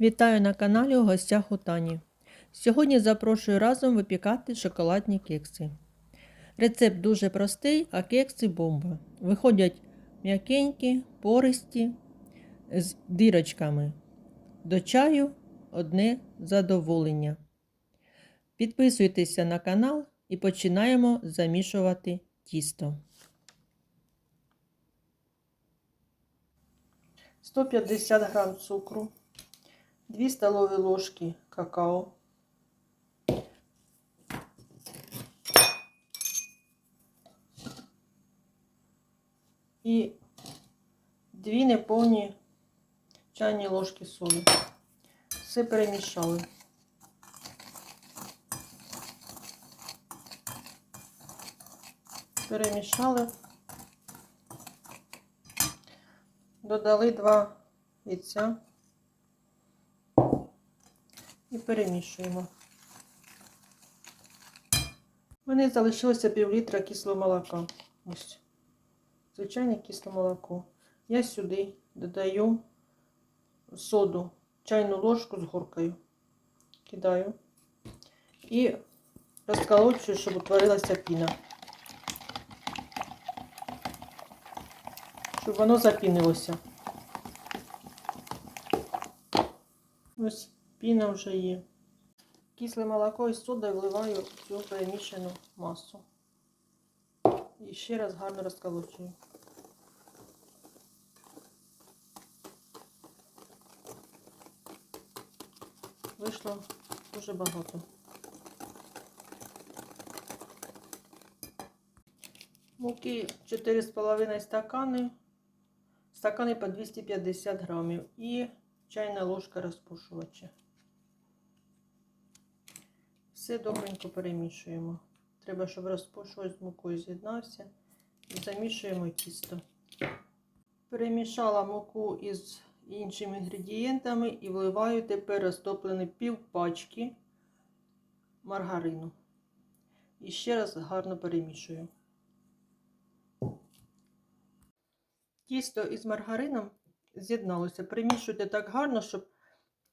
Вітаю на каналі у гостях у Тані. Сьогодні запрошую разом випікати шоколадні кекси. Рецепт дуже простий, а кекси бомба. Виходять м'якенькі, пористі, з дірочками. До чаю одне задоволення. Підписуйтеся на канал і починаємо замішувати тісто. 150 грам цукру. 2 столові ложки какао. І 2 неповні чайні ложки солі. Все перемішали. Перемішали. Додали 2 яйця і перемішуємо. У мене залишилося пів літра кислого молока. Ось. Звичайне кисле молоко. Я сюди додаю соду, чайну ложку з горкою. Кидаю і розколочую, щоб утворилася піна. Щоб воно запінилося. Ось піна вже є. Кисле молоко із содою вливаю в цю перемішану масу. І ще раз гарно розколочую. Вийшло дуже багато. Муки 4,5 стакани, стакани по 250 грамів і чайна ложка розпушувача. Все добренько перемішуємо. Треба, щоб розпушувач з мукою з'єднався. Замішуємо тісто. Перемішала муку із іншими інгредієнтами і вливаю тепер розтоплений пів пачки маргарину. І ще раз гарно перемішую. Тісто із маргарином з'єдналося. Примішуйте так гарно, щоб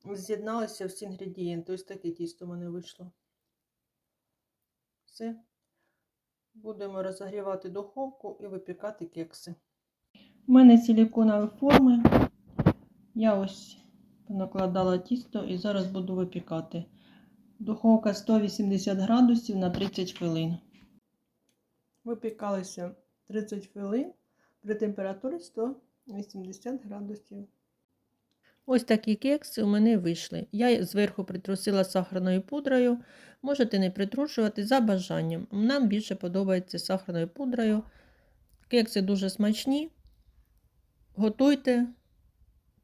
з'єдналися всі інгредієнти. Ось таке тісто в мене вийшло. Все. Будемо розігрівати духовку і випікати кекси. У мене силиконові форми. Я ось накладала тісто і зараз буду випікати. Духовка 180 градусів на 30 хвилин. Випікалися 30 хвилин при температурі 180 градусів. Ось такі кекси у мене вийшли. Я зверху притрусила сахарною пудрою. Можете не притрушувати за бажанням. Нам більше подобається сахарною пудрою. Кекси дуже смачні. Готуйте.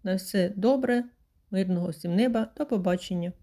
На все добре, мирного всім неба. До побачення!